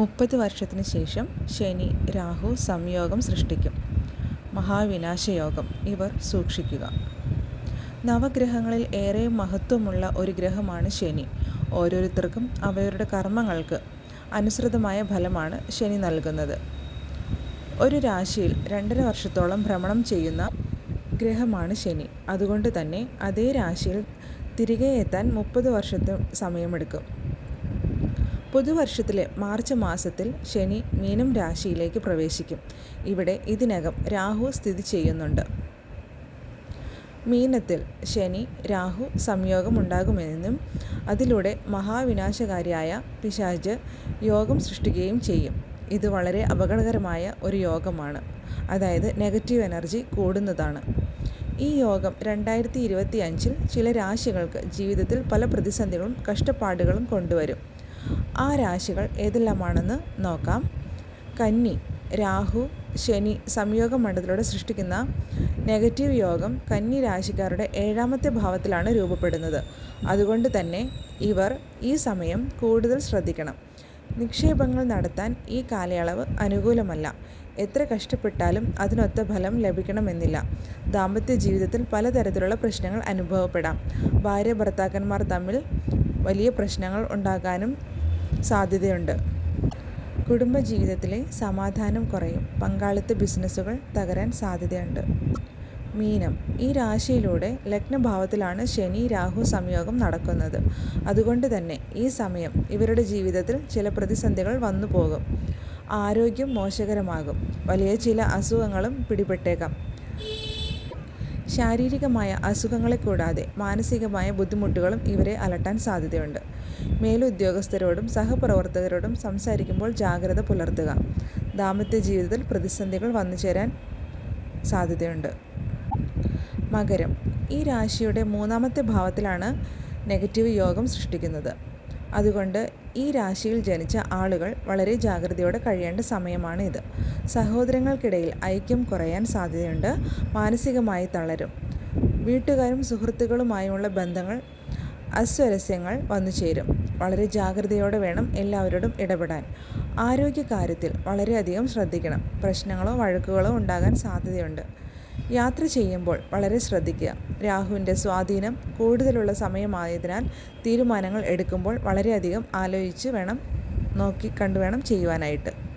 മുപ്പത് വർഷത്തിന് ശേഷം ശനി രാഹു സംയോഗം സൃഷ്ടിക്കും. മഹാവിനാശയോഗം ഇവർ സൂക്ഷിക്കുക. നവഗ്രഹങ്ങളിൽ ഏറെ മഹത്വമുള്ള ഒരു ഗ്രഹമാണ് ശനി. ഓരോരുത്തർക്കും അവരുടെ കർമ്മങ്ങൾക്ക് അനുസൃതമായ ഫലമാണ് ശനി നൽകുന്നത്. ഒരു രാശിയിൽ രണ്ടര വർഷത്തോളം ഭ്രമണം ചെയ്യുന്ന ഗ്രഹമാണ് ശനി. അതുകൊണ്ട് തന്നെ അതേ രാശിയിൽ തിരികെ എത്താൻ മുപ്പത് വർഷത്തെ സമയമെടുക്കും. പുതുവർഷത്തിലെ മാർച്ച് മാസത്തിൽ ശനി മീനം രാശിയിലേക്ക് പ്രവേശിക്കും. ഇവിടെ ഇതിനകം രാഹു സ്ഥിതി ചെയ്യുന്നുണ്ട്. മീനത്തിൽ ശനി രാഹു സംയോഗം ഉണ്ടാകുമെന്നും അതിലൂടെ മഹാവിനാശകാരിയായ പിശാജ് യോഗം സൃഷ്ടിക്കുകയും ചെയ്യും. ഇത് വളരെ അപകടകരമായ ഒരു യോഗമാണ്. അതായത് നെഗറ്റീവ് എനർജി കൂടുന്നതാണ്. ഈ യോഗം രണ്ടായിരത്തി ഇരുപത്തി അഞ്ചിൽ ചില രാശികൾക്ക് ജീവിതത്തിൽ പല പ്രതിസന്ധികളും കഷ്ടപ്പാടുകളും കൊണ്ടുവരും. ആ രാശികൾ ഏതെല്ലാമാണെന്ന് നോക്കാം. കന്നി രാഹു ശനി സംയോഗ മണ്ഡലത്തിലൂടെ സൃഷ്ടിക്കുന്ന നെഗറ്റീവ് യോഗം കന്നി രാശിക്കാരുടെ ഏഴാമത്തെ ഭാവത്തിലാണ് രൂപപ്പെടുന്നത്. അതുകൊണ്ട് തന്നെ ഇവർ ഈ സമയം കൂടുതൽ ശ്രദ്ധിക്കണം. നിക്ഷേപങ്ങൾ നടത്താൻ ഈ കാലയളവ് അനുകൂലമല്ല. എത്ര കഷ്ടപ്പെട്ടാലും അതിനൊത്ത ഫലം ലഭിക്കണമെന്നില്ല. ദാമ്പത്യ ജീവിതത്തിൽ പലതരത്തിലുള്ള പ്രശ്നങ്ങൾ അനുഭവപ്പെടാം. ഭാര്യ ഭർത്താക്കന്മാർ തമ്മിൽ വലിയ പ്രശ്നങ്ങൾ ഉണ്ടാകാനും സാധ്യതയുണ്ട്. കുടുംബജീവിതത്തിലെ സമാധാനം കുറയും. പങ്കാളിത്ത ബിസിനസ്സുകൾ തകരാൻ സാധ്യതയുണ്ട്. മീനം. ഈ രാശിയിലൂടെ ലഗ്നഭാവത്തിലാണ് ശനി രാഹു സംയോഗം നടക്കുന്നത്. അതുകൊണ്ട് തന്നെ ഈ സമയം ഇവരുടെ ജീവിതത്തിൽ ചില പ്രതിസന്ധികൾ വന്നു പോകും. ആരോഗ്യം മോശകരമാകും. വലിയ ചില അസുഖങ്ങളും പിടിപെട്ടേക്കാം. ശാരീരികമായ അസുഖങ്ങളെ കൂടാതെ മാനസികമായ ബുദ്ധിമുട്ടുകളും ഇവരെ അലട്ടാൻ സാധ്യതയുണ്ട്. മേലുദ്യോഗസ്ഥരോടും സഹപ്രവർത്തകരോടും സംസാരിക്കുമ്പോൾ ജാഗ്രത പുലർത്തുക. ദാമ്പത്യ ജീവിതത്തിൽ പ്രതിസന്ധികൾ വന്നു ചേരാൻ സാധ്യതയുണ്ട്. മകരം. ഈ രാശിയുടെ മൂന്നാമത്തെ ഭാവത്തിലാണ് നെഗറ്റീവ് യോഗം സൃഷ്ടിക്കുന്നത്. അതുകൊണ്ട് ഈ രാശിയിൽ ജനിച്ച ആളുകൾ വളരെ ജാഗ്രതയോടെ കഴിയേണ്ട സമയമാണ് ഇത്. സഹോദരങ്ങൾക്കിടയിൽ ഐക്യം കുറയാൻ സാധ്യതയുണ്ട്. മാനസികമായി തളരും. വീട്ടുകാരും സുഹൃത്തുക്കളുമായുള്ള ബന്ധങ്ങൾ അസ്വരസ്യങ്ങൾ വന്നു ചേരും. വളരെ ജാഗ്രതയോടെ വേണം എല്ലാവരോടും ഇടപെടാൻ. ആരോഗ്യകാര്യത്തിൽ വളരെയധികം ശ്രദ്ധിക്കണം. പ്രശ്നങ്ങളോ വഴക്കുകളോ ഉണ്ടാകാൻ സാധ്യതയുണ്ട്. യാത്ര ചെയ്യുമ്പോൾ വളരെ ശ്രദ്ധിക്കുക. രാഹുവിന്റെ സ്വാധീനം കൂടുതലുള്ള സമയമായതിനാൽ തീരുമാനങ്ങൾ എടുക്കുമ്പോൾ വളരെയധികം ആലോചിച്ച് വേണം നോക്കി കണ്ടു വേണം ചെയ്യുവാനായിട്ട്.